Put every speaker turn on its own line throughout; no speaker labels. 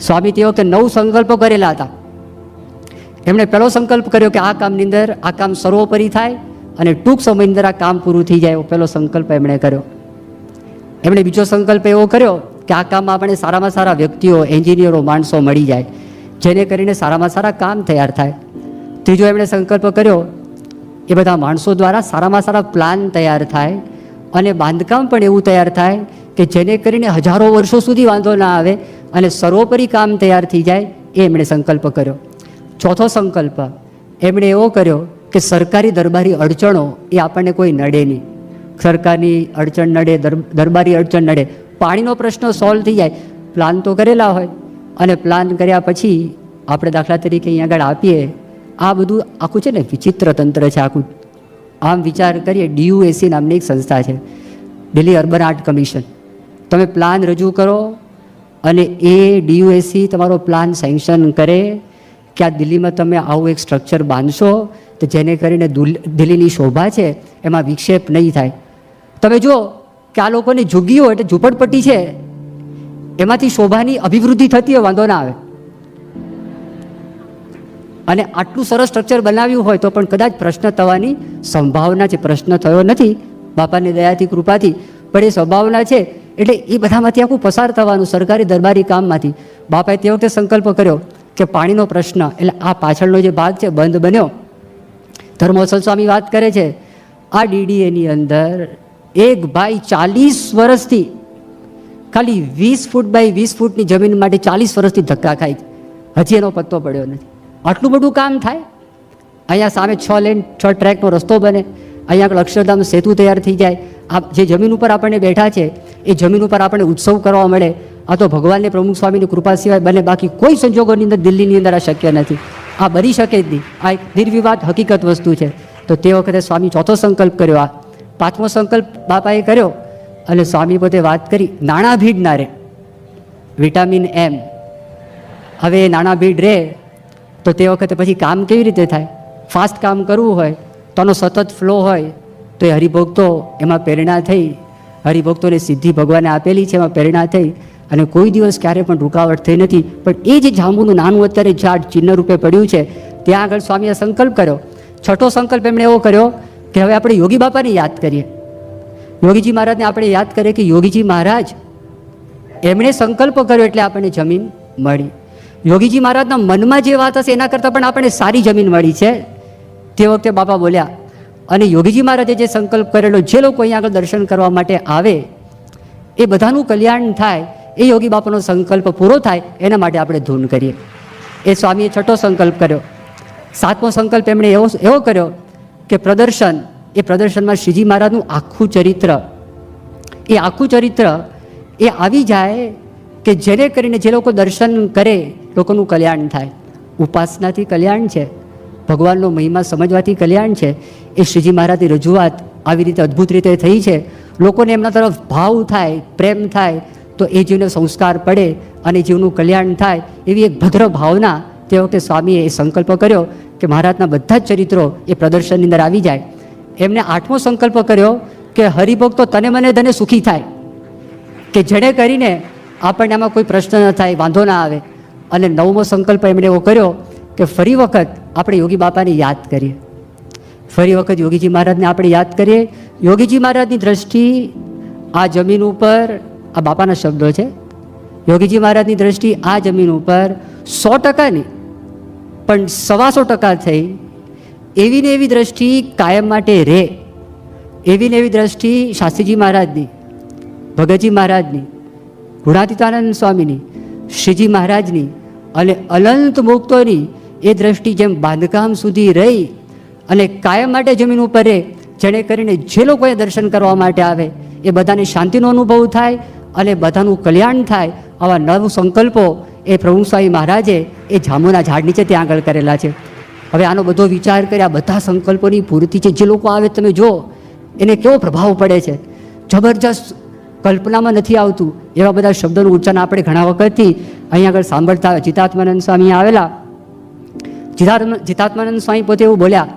સ્વામી તે વખતે નવ સંકલ્પો કરેલા હતા. એમણે પહેલો સંકલ્પ કર્યો કે આ કામની અંદર, આ કામ સર્વોપરી થાય અને ટૂંક સમયની અંદર આ કામ પૂરું થઈ જાય એવો પહેલો સંકલ્પ એમણે કર્યો. એમણે બીજો સંકલ્પ એવો કર્યો કે આ કામમાં આપણે સારામાં સારા વ્યક્તિઓ, એન્જિનિયરો, માણસો મળી જાય, જેને કરીને સારામાં સારા કામ તૈયાર થાય. ત્રીજો એમણે સંકલ્પ કર્યો, એ બધા માણસો દ્વારા સારામાં સારા પ્લાન તૈયાર થાય અને બાંધકામ પણ એવું તૈયાર થાય કે જેને કરીને હજારો વર્ષો સુધી વાંધો ના આવે અને સર્વોપરી કામ તૈયાર થઈ જાય, એ એમણે સંકલ્પ કર્યો. ચોથો સંકલ્પ, એમણે એવો કર્યો કે સરકારી દરબારી અડચણો એ આપણને કોઈ નડે નહીં. સરકારની અડચણ નડે દરબારી અડચણ નડે. પાણીનો પ્રશ્ન સોલ્વ થઈ જાય. પ્લાન તો કરેલા હોય. અને પ્લાન કર્યા પછી આપણે દાખલા તરીકે અહીં આગળ આપીએ. આ બધું આખું છે ને વિચિત્ર તંત્ર છે આખું. આમ વિચાર કરીએ ડીયુએસી નામની એક સંસ્થા છે. દિલ્હી અર્બન આર્ટ કમિશન તમે પ્લાન રજૂ કરો અને એ ડીયુએસી તમારો પ્લાન સેન્કશન કરે કે આ દિલ્હીમાં તમે આવું એક સ્ટ્રક્ચર બાંધશો તો જેને કરીને દુલ- દિલ્હીની શોભા છે એમાં વિક્ષેપ નહીં થાય. તમે જુઓ કે આ લોકોની ઝુગ્ગીઓ એટલે ઝૂંપડપટ્ટી છે. એમાંથી શોભાની અભિવૃદ્ધિ થતી હોય, વાંધો ના આવે. અને આટલું સરસ સ્ટ્રક્ચર બનાવ્યું હોય તો પણ કદાચ પ્રશ્ન થવાની સંભાવના છે. પ્રશ્ન થયો નથી. બાપાની દયાથી, કૃપાથી. પણ એ સંભાવના છે એટલે એ બધામાંથી આખું પસાર થવાનું સરકારી દરબારી કામમાંથી. બાપાએ તે વખતે સંકલ્પ કર્યો કે પાણીનો પ્રશ્ન, એટલે આ પાછળનો જે ભાગ છે, બંધ બન્યો. ધર્મોત્સવ સ્વામી વાત કરે છે, આ ડીડીએની અંદર એક ભાઈ ચાલીસ વર્ષથી, ખાલી વીસ ફૂટ બાય વીસ ફૂટની જમીન માટે ચાલીસ વર્ષથી ધક્કા ખાય હજી એનો પત્તો પડ્યો નથી. આટલું બધું કામ થાય? અહીંયા સામે છ લેન, છ ટ્રેકનો રસ્તો બને. અહીંયા અક્ષરધામ સેતુ તૈયાર થઈ જાય. આ જે જમીન ઉપર આપણને બેઠા છે એ જમીન ઉપર આપણને ઉત્સવ કરવા મળે, આ તો ભગવાનને પ્રમુખ સ્વામીની કૃપા સિવાય બને બાકી કોઈ સંજોગોની અંદર દિલ્હીની અંદર આ શક્ય નથી. આ બની શકે જ નહીં. આ એક નિર્વિવાદ હકીકત વસ્તુ છે. તો તે વખતે સ્વામી ચોથો સંકલ્પ કર્યો. આ પાંચમો સંકલ્પ બાપાએ કર્યો અને સ્વામી પોતે વાત કરી નાણાં ભીડ ના રે, વિટામિન એમ. હવે એ નાણાં ભીડ રહે તો તે વખતે પછી કામ કેવી રીતે થાય? ફાસ્ટ કામ કરવું હોય, તો આનો સતત ફ્લો હોય, તો એ હરિભક્તો એમાં પ્રેરણા થઈ હરિભક્તોને સિદ્ધિ ભગવાને આપેલી છે, એમાં પ્રેરણા થઈ અને કોઈ દિવસ ક્યારે પણ રૂકાવટ થઈ નથી. પણ એ જે જાંબુનું નાનું અત્યારે ઝાડ ચિહ્ન રૂપે પડ્યું છે. ત્યાં આગળ સ્વામીએ સંકલ્પ કર્યો. છઠ્ઠો સંકલ્પ એમણે એવો કર્યો કે હવે આપણે યોગી બાપાને યાદ કરીએ. યોગીજી મહારાજને આપણે યાદ કરીએ કે યોગીજી મહારાજ, એમણે સંકલ્પ કર્યો એટલે આપણને જમીન મળી. યોગીજી મહારાજના મનમાં જે વાત હશે એના કરતાં પણ આપણને સારી જમીન મળી છે. તે વખતે બાપા બોલ્યા અને યોગીજી મહારાજે જે સંકલ્પ કરેલો, જે લોકો અહીંયા આગળ દર્શન કરવા માટે આવે, એ બધાનું કલ્યાણ થાય, એ યોગી બાપાનો સંકલ્પ પૂરો થાય, એના માટે આપણે ધૂન કરીએ. એ સ્વામીએ છઠ્ઠો સંકલ્પ કર્યો. સાતમો સંકલ્પ એમણે એવો એવો કર્યો કે પ્રદર્શન, એ પ્રદર્શનમાં શ્રીજી મહારાજનું આખું ચરિત્ર, એ આખું ચરિત્ર એ આવી જાય કે જેને કરીને જે લોકો દર્શન કરે, લોકોનું કલ્યાણ થાય. ઉપાસનાથી કલ્યાણ છે. ભગવાનનો મહિમા સમજવાથી કલ્યાણ છે. એ શ્રીજી મહારાજની રજૂઆત આવી રીતે અદ્ભુત રીતે થઈ છે. લોકોને એમના તરફ ભાવ થાય, પ્રેમ થાય, તો એ જીવને સંસ્કાર પડે અને જીવનું કલ્યાણ થાય એવી એક ભદ્ર ભાવના તે વખતે સ્વામીએ એ સંકલ્પ કર્યો કે મહારાજના બધા જ ચરિત્રો એ પ્રદર્શનની અંદર આવી જાય. એમને આઠમો સંકલ્પ કર્યો કે હરિભક્તો તને મને ધને સુખી થાય. કે જેણે કરીને આપણને આમાં કોઈ પ્રશ્ન ન થાય, વાંધો ના આવે. અને નવમો સંકલ્પ એમણે એવો કર્યો કે ફરી વખત આપણે યોગી બાપાને યાદ કરીએ. ફરી વખત યોગીજી મહારાજને આપણે યાદ કરીએ. યોગીજી મહારાજની દ્રષ્ટિ આ જમીન ઉપર, આ બાપાના શબ્દો છે. યોગીજી મહારાજની દ્રષ્ટિ આ જમીન ઉપર સો ટકાની, પણ સવાસો ટકા થઈ. એવી ને એવી દ્રષ્ટિ કાયમ માટે રહે. એવી ને એવી દ્રષ્ટિ શાસ્ત્રીજી મહારાજની, ભગતજી મહારાજની, ગુણાતીતાનંદ સ્વામીની, શ્રીજી મહારાજની અને અનંત મુક્તોની એ દ્રષ્ટિ જેમ બાંધકામ સુધી રહી અને કાયમ માટે જમીન ઉપર રહે જેને કરીને જે લોકોએ દર્શન કરવા માટે આવે, એ બધાને શાંતિનો અનુભવ થાય અને બધાનું કલ્યાણ થાય. આવા નવ સંકલ્પો એ પ્રભુ સ્વામી મહારાજે એ જાંબુના ઝાડ નીચે ત્યાં આગળ કરેલા છે. હવે આનો બધો વિચાર કરી આ બધા સંકલ્પોની પૂર્તિ છે. જે લોકો આવે તમે જો એને કેવો પ્રભાવ પડે છે. જબરજસ્ત કલ્પનામાં નથી આવતું. એવા બધા શબ્દોનું ઉચ્ચારણ આપણે ઘણા વખતથી અહીં આગળ સાંભળતા. જીતાત્માનંદ સ્વામી આવેલા જીતાત્મ જીતાત્માનંદ સ્વામી પોતે એવું બોલ્યા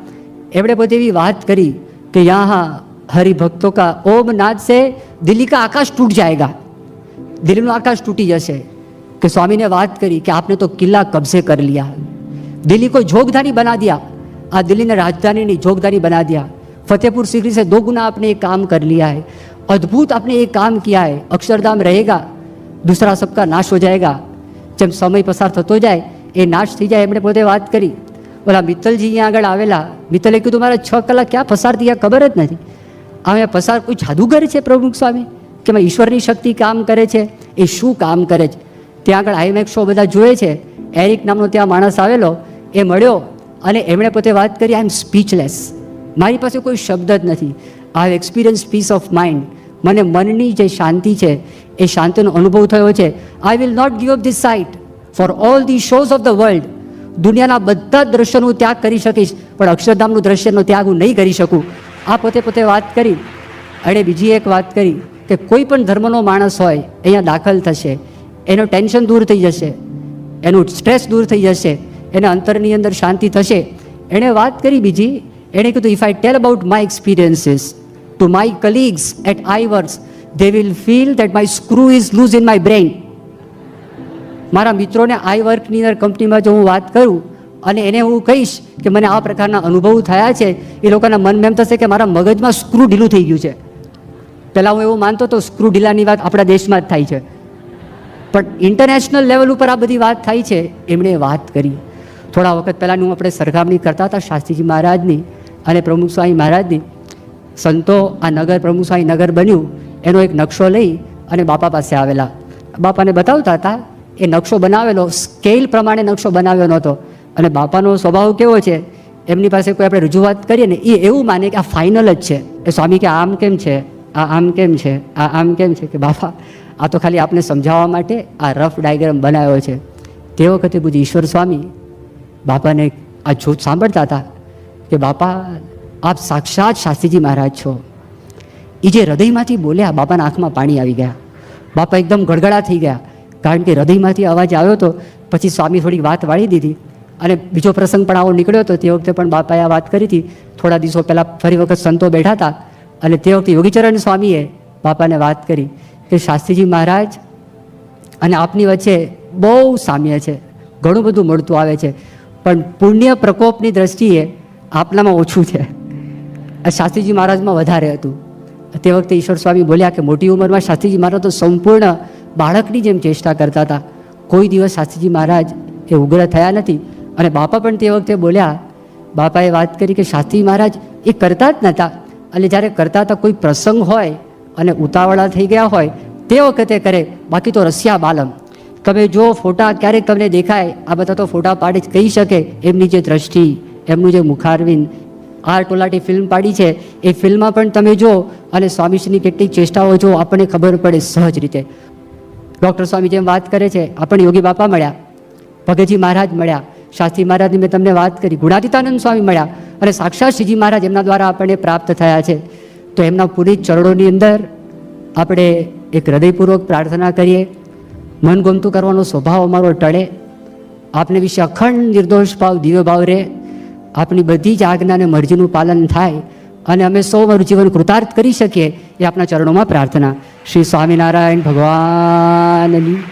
એમણે પોતે એવી વાત કરી કે યહાં હરિભક્તો કા ઓમ નાદ સે દિલ્હી કા આકાશ તૂટ જાયગા દિલ્હીનું આકાશ તૂટી જશે कि स्वामी ने बात करी कि आपने तो किला कब्जे कर लिया दिल्ली को जोगधानी बना दिया आ दिल्ली ने राजधानी नहीं जोगधानी बना दिया फतेहपुर सीकरी से दो गुना आपने एक काम कर लिया है अद्भुत आपने एक काम किया है अक्षरधाम रहेगा दूसरा सबका नाश हो जाएगा જેમ સમય પસાર થતો જાય એ નાશ થઈ જાય એમણે પોતે વાત કરી. ઓલા મિત્તલજી અહીંયા આગળ આવેલા. મિત્તલે કીધું, મારા છ કલાક ક્યાં પસાર થયા ખબર જ નથી. હવે પસાર કોઈ જાદુગર છે પ્રમુખ સ્વામી કે એમાં ઈશ્વરની શક્તિ કામ કરે છે? એ શું કામ કરે છે? ત્યાં આગળ આઈમેક શો બધા જોયે છે. એરિક નામનો ત્યાં માણસ આવેલો. એ મળ્યો અને એમણે પોતે વાત કરી આઈ એમ સ્પીચલેસ મારી પાસે કોઈ શબ્દ જ નથી. I have experience peace of mind મને મનની જે શાંતિ છે, એ શાંતિનો અનુભવ થયો છે. I will not give up this site for all the shows of the world દુનિયાના બધા જ દ્રશ્યોનો હું ત્યાગ કરી શકીશ, પણ અક્ષરધામનું દ્રશ્યનો ત્યાગ હું નહીં કરી શકું. આ પોતે પોતે વાત કરી અને બીજી એક વાત કરી કે કોઈ પણ ધર્મનો માણસ હોય, અહીંયા દાખલ થશે. એનું ટેન્શન દૂર થઈ જશે. એનું સ્ટ્રેસ દૂર થઈ જશે. એને અંતરની અંદર શાંતિ થશે. એણે વાત કરી બીજી, એણે કીધું if I tell about my experiences to my colleagues at I works they will feel that my screw is loose in my brain મારા મિત્રોને આઈ વર્કની અંદર કંપનીમાં જો હું વાત કરું અને એને હું કહીશ કે મને આ પ્રકારના અનુભવ થયા છે, એ લોકોના મનમાં એમ થશે કે મારા મગજમાં સ્ક્રૂ ઢીલું થઈ ગયું છે. પહેલાં હું એવું માનતો હતો સ્ક્રૂ ઢીલાની વાત આપણા દેશમાં જ થાય છે. પણ ઇન્ટરનેશનલ લેવલ ઉપર આ બધી વાત થાય છે, એમણે વાત કરી. થોડા વખત પહેલાંનું આપણે સરખામણી કરતા હતા શાસ્ત્રીજી મહારાજની અને પ્રમુખ સ્વામી મહારાજની. સંતો આ નગર, પ્રમુખ સ્વામી નગર બન્યું, એનો એક નકશો લઈ અને બાપા પાસે આવેલા. બાપાને બતાવતા હતા એ નકશો બનાવેલો, સ્કેલ પ્રમાણે નકશો બનાવ્યો નહોતો. અને બાપાનો સ્વભાવ કેવો છે? એમની પાસે કોઈ આપણે રજૂઆત કરીએ ને, એ એવું માને કે આ ફાઇનલ જ છે. એ સ્વામી કે આમ કેમ છે? આ આમ કેમ છે? આ આમ કેમ છે? કે બાપા, આ તો ખાલી આપને સમજાવવા માટે આ રફ ડાયગ્રામ બનાવ્યો છે. તે વખતે પૂછ્યું ઈશ્વર સ્વામી બાપાને આ જૂથ સાંભળતા હતા કે, બાપા, આપ સાક્ષાત શાસ્ત્રીજી મહારાજ છો. એ જે હૃદયમાંથી બોલ્યા, બાપાના આંખમાં પાણી આવી ગયા. બાપા એકદમ ગડગડા થઈ ગયા. કારણ કે હૃદયમાંથી અવાજ આવ્યો હતો પછી સ્વામી થોડી વાત વાળી દીધી. અને બીજો પ્રસંગ પણ આવો નીકળ્યો હતો તે વખતે પણ બાપાએ આ વાત કરી હતી. થોડા દિવસો પહેલાં ફરી વખત સંતો બેઠા હતા અને તે વખતે યોગીચરણ સ્વામીએ બાપાને વાત કરી કે શાસ્ત્રીજી મહારાજ, અને આપની વચ્ચે બહુ સામ્ય છે, ઘણું બધું મળતું આવે છે, પણ પુણ્ય પ્રકોપની દ્રષ્ટિએ આપનામાં ઓછું છે. શાસ્ત્રીજી મહારાજમાં વધારે હતું. તે વખતે ઈશ્વર સ્વામી બોલ્યા કે મોટી ઉંમરમાં શાસ્ત્રીજી મહારાજ તો સંપૂર્ણ બાળકની જેમ ચેષ્ટા કરતા હતા. કોઈ દિવસ શાસ્ત્રીજી મહારાજ એ ઉગ્ર થયા નથી અને બાપા પણ તે વખતે બોલ્યા, બાપાએ વાત કરી કે શાસ્ત્રી મહારાજ એ કરતા જ નહોતા અને જ્યારે કરતા હતા કોઈ પ્રસંગ હોય અને ઉતાવળા થઈ ગયા હોય, તે વખતે કરે. બાકી તો રસિયા બાલમ. તમે જો ફોટા ક્યારેક તમને દેખાય, આ બધા તો ફોટા પાડી જ કહી શકે. એમની જે દ્રષ્ટિ, એમનું જે મુખારવિંદ, આ ટોલાટી ફિલ્મ પાડી છે, એ ફિલ્મમાં પણ તમે જો અને સ્વામીશ્રીની કેટલીક ચેષ્ટાઓ જો આપણને ખબર પડે સહજ રીતે. ડૉક્ટર સ્વામી જેમ વાત કરે છે આપણને યોગી બાપા મળ્યા. ભગતજી મહારાજ મળ્યા. શાસ્ત્રી મહારાજની મેં તમને વાત કરી, ગુણાતીતાનંદ સ્વામી મળ્યા અને સાક્ષાત શ્રીજી મહારાજ એમના દ્વારા આપણને પ્રાપ્ત થયા છે. તો એમના પૂરી ચરણોની અંદર આપણે એક હૃદયપૂર્વક પ્રાર્થના કરીએ. મનગમતું કરવાનો સ્વભાવ અમારો ટળે. આપને વિશે અખંડ નિર્દોષ ભાવ, દિવ્ય ભાવ રહે. આપની બધી જ આજ્ઞા અને મરજીનું પાલન થાય. અને અમે સૌ મારું જીવન કૃતાર્થ કરી શકીએ એ આપના ચરણોમાં પ્રાર્થના. શ્રી સ્વામિનારાયણ ભગવાનની